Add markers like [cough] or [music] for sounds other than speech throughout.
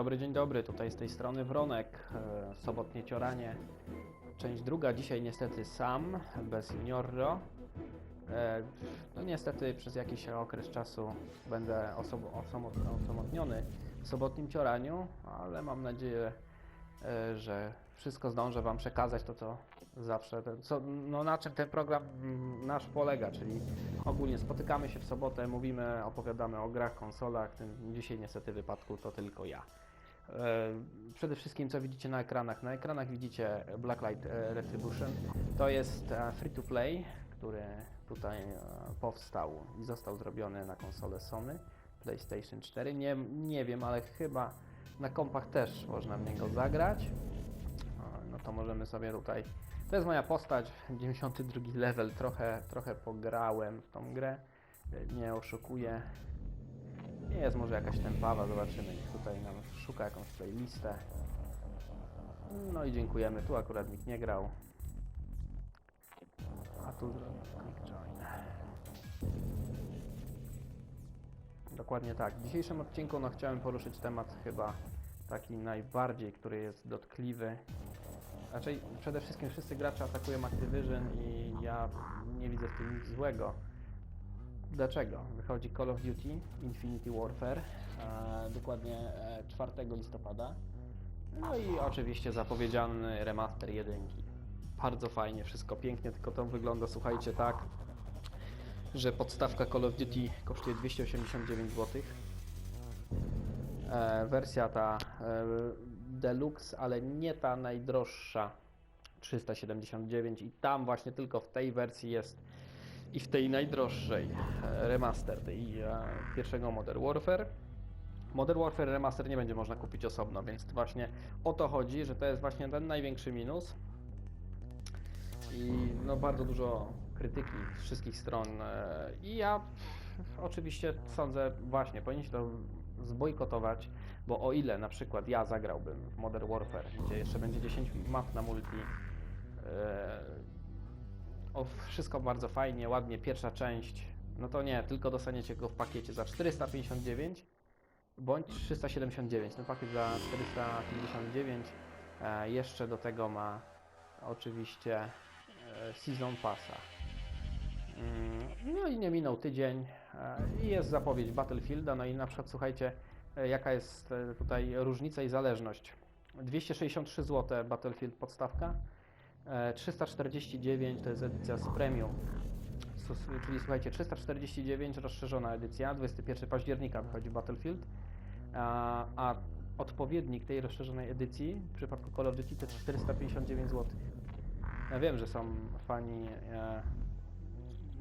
dobry, dzień dobry. Tutaj z tej strony Wronek, e, sobotnie cioranie. Część druga, dzisiaj niestety sam, bez Juniorro. E, No niestety przez jakiś okres czasu będę osamotniony w sobotnim cioraniu, ale mam nadzieję, e, że wszystko zdążę Wam przekazać to, co zawsze, co, no na czym ten program mm, nasz polega, czyli ogólnie spotykamy się w sobotę, mówimy, opowiadamy o grach, konsolach, tym dzisiaj niestety wypadku to tylko ja. E, Przede wszystkim co widzicie na ekranach? Na ekranach widzicie Blacklight e, Retribution. To jest e, free to play, który tutaj powstał i został zrobiony na konsolę Sony PlayStation 4. Nie, nie wiem, ale chyba na kompach też można w niego zagrać. No to możemy sobie tutaj. To jest moja postać, 92 level. Trochę, trochę pograłem w tą grę. Nie oszukuję. Nie jest może jakaś tempawa, zobaczymy. Niech tutaj nam szuka jakąś playlistę. No i dziękujemy. Tu akurat nikt nie grał. A tu click join. Dokładnie tak. W dzisiejszym odcinku no, chciałem poruszyć temat chyba taki najbardziej, który jest dotkliwy. Raczej przede wszystkim wszyscy gracze atakują Activision i ja nie widzę w tym nic złego. Dlaczego? Wychodzi Call of Duty Infinity Warfare, e, dokładnie e, 4 listopada. No i oczywiście zapowiedziany remaster jedynki. Bardzo fajnie, wszystko pięknie, tylko to wygląda, słuchajcie, tak, że podstawka Call of Duty kosztuje 289 zł. E, wersja ta e, deluxe, ale nie ta najdroższa 379 i tam właśnie tylko w tej wersji jest i w tej najdroższej e, remaster tej e, pierwszego Modern Warfare. Modern Warfare Remaster nie będzie można kupić osobno, więc właśnie o to chodzi, że to jest właśnie ten największy minus. I no bardzo dużo krytyki z wszystkich stron. e, I ja oczywiście sądzę, właśnie powinniśmy to zbojkotować, bo o ile na przykład ja zagrałbym w Modern Warfare, gdzie jeszcze będzie 10 map na multi, o, wszystko bardzo fajnie, ładnie, pierwsza część, no to nie, tylko dostaniecie go w pakiecie za 459 bądź 379. Ten pakiet za 459 e, jeszcze do tego ma oczywiście e, Season Passa. Mm, No i nie minął tydzień e, i jest zapowiedź Battlefielda. No i na przykład słuchajcie, e, jaka jest e, tutaj różnica i zależność. 263 zł Battlefield podstawka, 349 to jest edycja z premium. Czyli słuchajcie, 349 rozszerzona edycja, 21 października wychodzi Battlefield, a, a odpowiednik tej rozszerzonej edycji w przypadku Call of Duty to 459 zł. Ja wiem, że są fani e,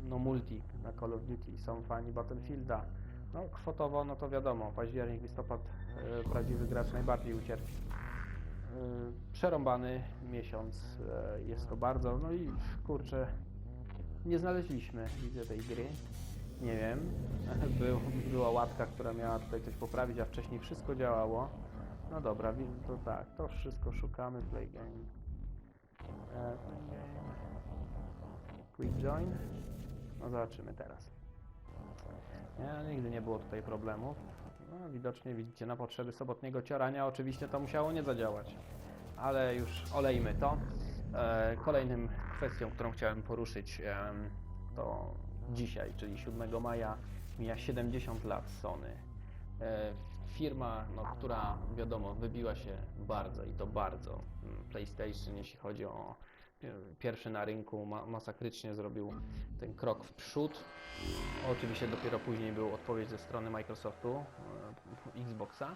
no multi na Call of Duty, są fani Battlefielda. No kwotowo, no to wiadomo, październik, listopad e, prawdziwy gracz najbardziej ucierpi. E, przerąbany miesiąc e, jest to bardzo, no i kurczę, nie znaleźliśmy, widzę tej gry. Nie wiem. [laughs] Był, była łatka, która miała tutaj coś poprawić, a wcześniej wszystko działało. No dobra, to tak, to wszystko szukamy. Play game. E. Quick join. No zobaczymy teraz. Nie, nigdy nie było tutaj problemów. No, widocznie widzicie, na potrzeby sobotniego ciorania oczywiście to musiało nie zadziałać. Ale już olejmy to. E, kolejnym kwestią, którą chciałem poruszyć, em, to dzisiaj, czyli 7 maja, mija 70 lat Sony. E, firma, no, która wiadomo, wybiła się bardzo i to bardzo. Mm, PlayStation, jeśli chodzi o e, pierwszy na rynku, ma, masakrycznie zrobił ten krok w przód. Oczywiście dopiero później był odpowiedź ze strony Microsoftu, e, Xboxa.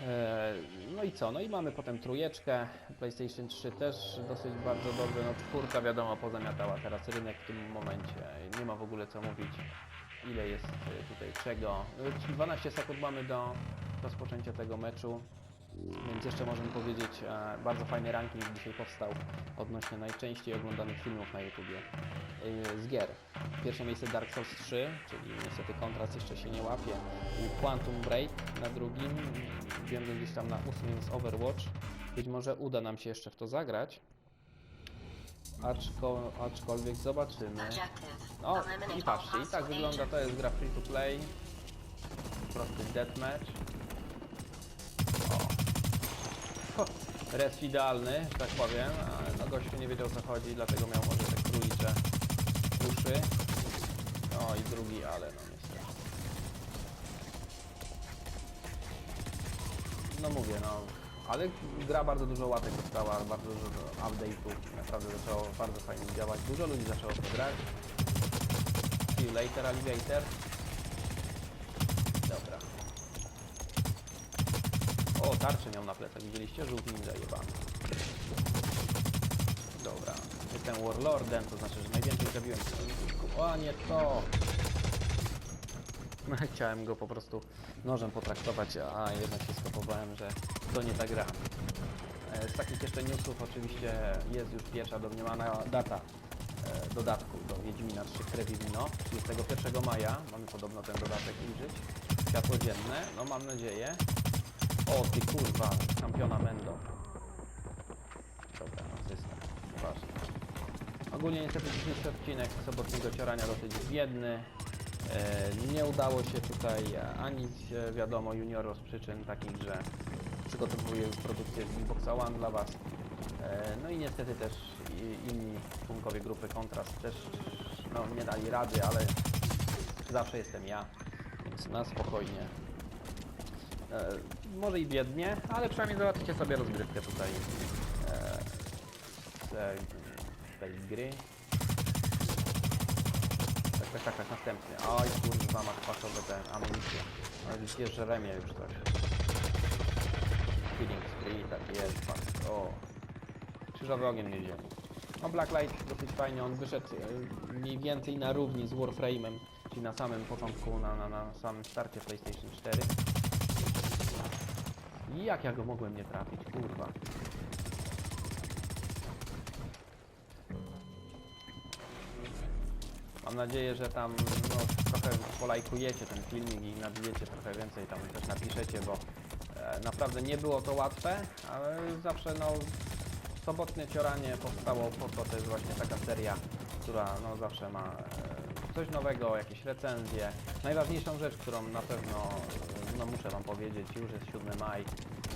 E, No i co? No i mamy potem trójeczkę, PlayStation 3 też dosyć bardzo dobrze, no czwórka wiadomo pozamiatała teraz rynek w tym momencie, nie ma w ogóle co mówić ile jest e, tutaj czego. E, 12 sekund mamy do rozpoczęcia tego meczu, więc jeszcze możemy powiedzieć, e, bardzo fajny ranking dzisiaj powstał odnośnie najczęściej oglądanych filmów na YouTubie e, z gier. Pierwsze miejsce Dark Souls 3, czyli niestety kontrast jeszcze się nie łapie. Quantum Break na drugim, wiem, że gdzieś tam na ósmym jest Overwatch. Być może uda nam się jeszcze w to zagrać. Aczko, aczkolwiek zobaczymy. O, i patrzcie, i tak wygląda, to jest gra free to play. Prosty deathmatch. Ho, [laughs] Res idealny, że tak powiem, ale no gościu nie wiedział co chodzi, dlatego miał może te królicze uszy. No i drugi, ale no niestety. No mówię, no, ale gra bardzo dużo łatek dostała, bardzo dużo update'ów, naprawdę zaczęło bardzo fajnie działać. Dużo ludzi zaczęło to grać. See you later, alligator. O, tarczę miał na plecach, widzieliście? Żółty mi zajebany. Dobra, jestem warlordem, to znaczy, że najwięcej zabiłem przeciwników. O, nie to! No, [laughs] Chciałem go po prostu nożem potraktować, a jednak się skopowałem, że to nie ta gra. E, Z takich jeszcze newsów oczywiście jest już pierwsza domniemana data e, dodatku do Wiedźmina 3 Krew i Wino. 31 maja mamy podobno ten dodatek użyć. Światło dzienne, no mam nadzieję. O ty kurwa, kampiona Mendo. Dobra, no system, nieważne. Ogólnie niestety dzisiejszy odcinek sobotniego ciorania dosyć biedny. E, nie udało się tutaj e, ani z, wiadomo junioro z przyczyn takich, że przygotowuję produkcję z Xboxa One dla Was. E, no i niestety też inni członkowie grupy Kontrast też no, nie dali rady, ale zawsze jestem ja, więc na spokojnie. E, może i biednie, ale przynajmniej załatwicie sobie rozgrywkę tutaj e, tej gry. Tak, tak, tak, tak, następny. Oj, kurwa, masz pasowe te amunicje. Ale widzicie, że remie już coś. Killing spree, tak jest, pas. O. Krzyżowy ogień nie wzięli. No Blacklight dosyć fajnie, on wyszedł e, mniej więcej na równi z Warframe'em, czyli na samym początku, na, na, na samym starcie PlayStation 4. Jak ja go mogłem nie trafić, kurwa. Mam nadzieję, że tam no, trochę polajkujecie ten filmik i nabijecie trochę więcej, tam też napiszecie, bo e, naprawdę nie było to łatwe, ale zawsze no sobotnie cioranie powstało po to, to jest właśnie taka seria, która no zawsze ma e, coś nowego, jakieś recenzje. Najważniejszą rzecz, którą na pewno no muszę Wam powiedzieć, już jest 7 maj,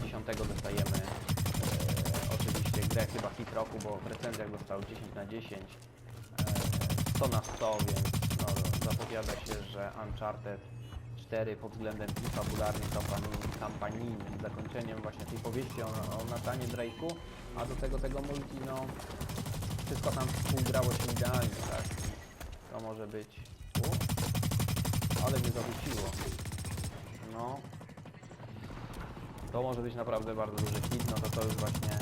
10 dostajemy e, oczywiście grę chyba hit roku, bo w recenzjach dostał 10 na 10. E, 100 na 100, więc no, zapowiada się, że Uncharted 4 pod względem i fabularnym, kampanijnym, kampanijnym zakończeniem właśnie tej powieści o, o Nathanie Drake'u, a do tego tego multi, no wszystko tam współgrało się idealnie, tak? To może być... U, ale mnie zawróciło. No. To może być naprawdę bardzo duży hit, no to to już właśnie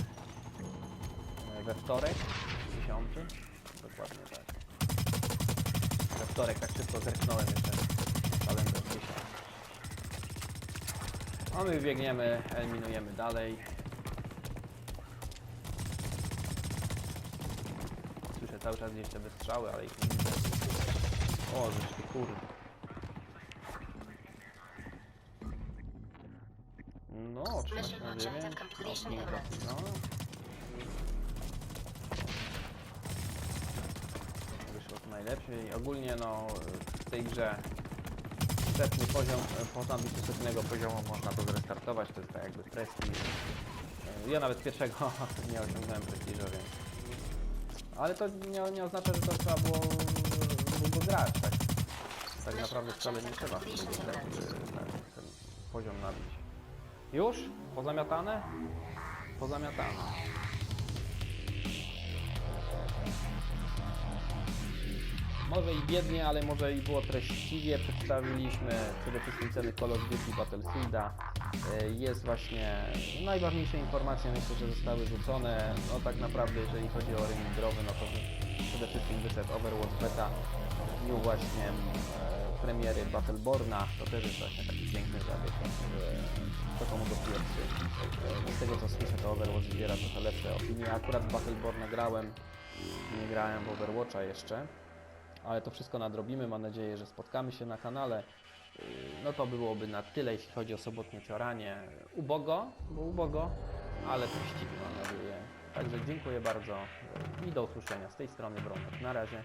e, we wtorek, 10. Dokładnie tak. We wtorek tak szybko zerknąłem jeszcze kalendarz dzisiaj. A my biegniemy, eliminujemy dalej. Słyszę cały czas gdzieś te wystrzały, ale ich nie widzę. O, żeż ty kur... No, 13 na 9. O, pięknie, no. wyszło to najlepiej. Ogólnie no w tej grze setny poziom, można być do setnego poziomu można to zrestartować, to jest tak jakby prestiż. E, Ja nawet pierwszego [laughs] nie osiągnąłem prestiżu, więc... Ale to nie, nie oznacza, że to trzeba było długo grać, tak? Tak naprawdę wcale nie trzeba długo grać, żeby ten, ten poziom nabić. Już? Pozamiatane? Pozamiatane. Może i biednie, ale może i było treściwie. Przedstawiliśmy przede wszystkim ceny Call of Duty Battlefielda. E, Jest właśnie najważniejsze informacje, myślę, że zostały rzucone. No tak naprawdę, jeżeli chodzi o rynek growy, no to przede wszystkim wyszedł Overwatch Beta w dniu właśnie e, premiery Battleborna. To też jest właśnie taki piękny zabieg, to komu do pierwszy. E, Z tego co słyszę, to Overwatch zbiera trochę lepsze opinie. Akurat Battleborna grałem, nie grałem w Overwatcha jeszcze ale to wszystko nadrobimy. Mam nadzieję, że spotkamy się na kanale. Yy, No to byłoby na tyle, jeśli chodzi o sobotnie cioranie. Ubogo, bo ubogo, ale treściwie mam nadzieję. Także dziękuję bardzo i do usłyszenia. Z tej strony Bronek. Na razie.